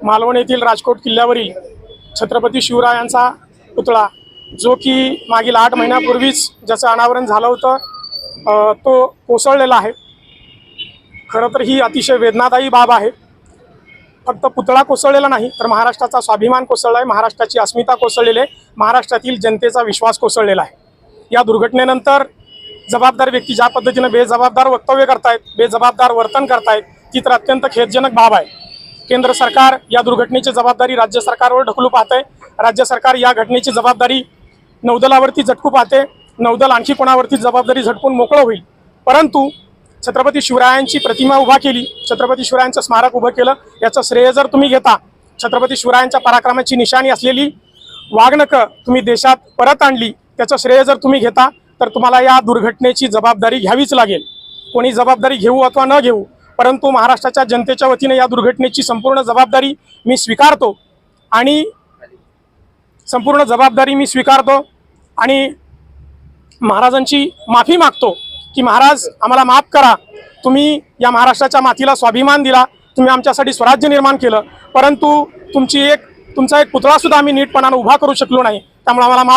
मालवण येथील राजकोट किल्ल्यावरील छत्रपती शिवरायांचा पुतळा जो की मागील आठ महिन्यापूर्वीच ज्याचं अनावरण झालं होतं तो कोसळलेला आहे. खरं तर ही अतिशय वेदनादायी बाब आहे. फक्त पुतळा कोसळलेला नाही तर महाराष्ट्राचा स्वाभिमान कोसळला आहे महाराष्ट्राची अस्मिता कोसळलेली आहे महाराष्ट्रातील जनतेचा विश्वास कोसळलेला आहे. या दुर्घटनेनंतर जबाबदार व्यक्ती ज्या पद्धतीनं बेजबाबदार वक्तव्य करतायत बेजबाबदार वर्तन करतायत ती तर अत्यंत खेदजनक बाब आहे. केंद्र सरकार या दुर्घटनेची जबाबदारी राज्य सरकारवर ढकलू पाहते राज्य सरकार या घटनेची जबाबदारी नौदलावरती झटकू पाहते. नौदल आणखी कोणावरती जबाबदारी झटकून मोकळं होईल? परंतु छत्रपती शिवरायांची प्रतिमा उभा केली छत्रपती शिवरायांचं स्मारक उभं केलं याचं श्रेय जर तुम्ही घेता छत्रपती शिवरायांच्या पराक्रमाची निशाणी असलेली वागणकं तुम्ही देशात परत आणली त्याचं श्रेय जर तुम्ही घेता तर तुम्हाला या दुर्घटनेची जबाबदारी घ्यावीच लागेल. कोणी जबाबदारी घेऊ अथवा न घेऊ परंतु महाराष्ट्राच्या जनतेच्या वतीने या दुर्घटनेची संपूर्ण जबाबदारी मी स्वीकारतो आणि संपूर्ण जबाबदारी मी स्वीकारतो आणि महाराजांची माफी मागतो की महाराज आम्हाला माफ करा. तुम्ही या महाराष्ट्राच्या मातीला स्वाभिमान दिला. तुम्ही आमच्यासाठी स्वराज्य निर्माण केलं. परंतु तुमची एक तुमचा एक पुतळासुद्धा आम्ही नीटपणानं उभा करू शकलो नाही. त्यामुळे आम्हाला माफ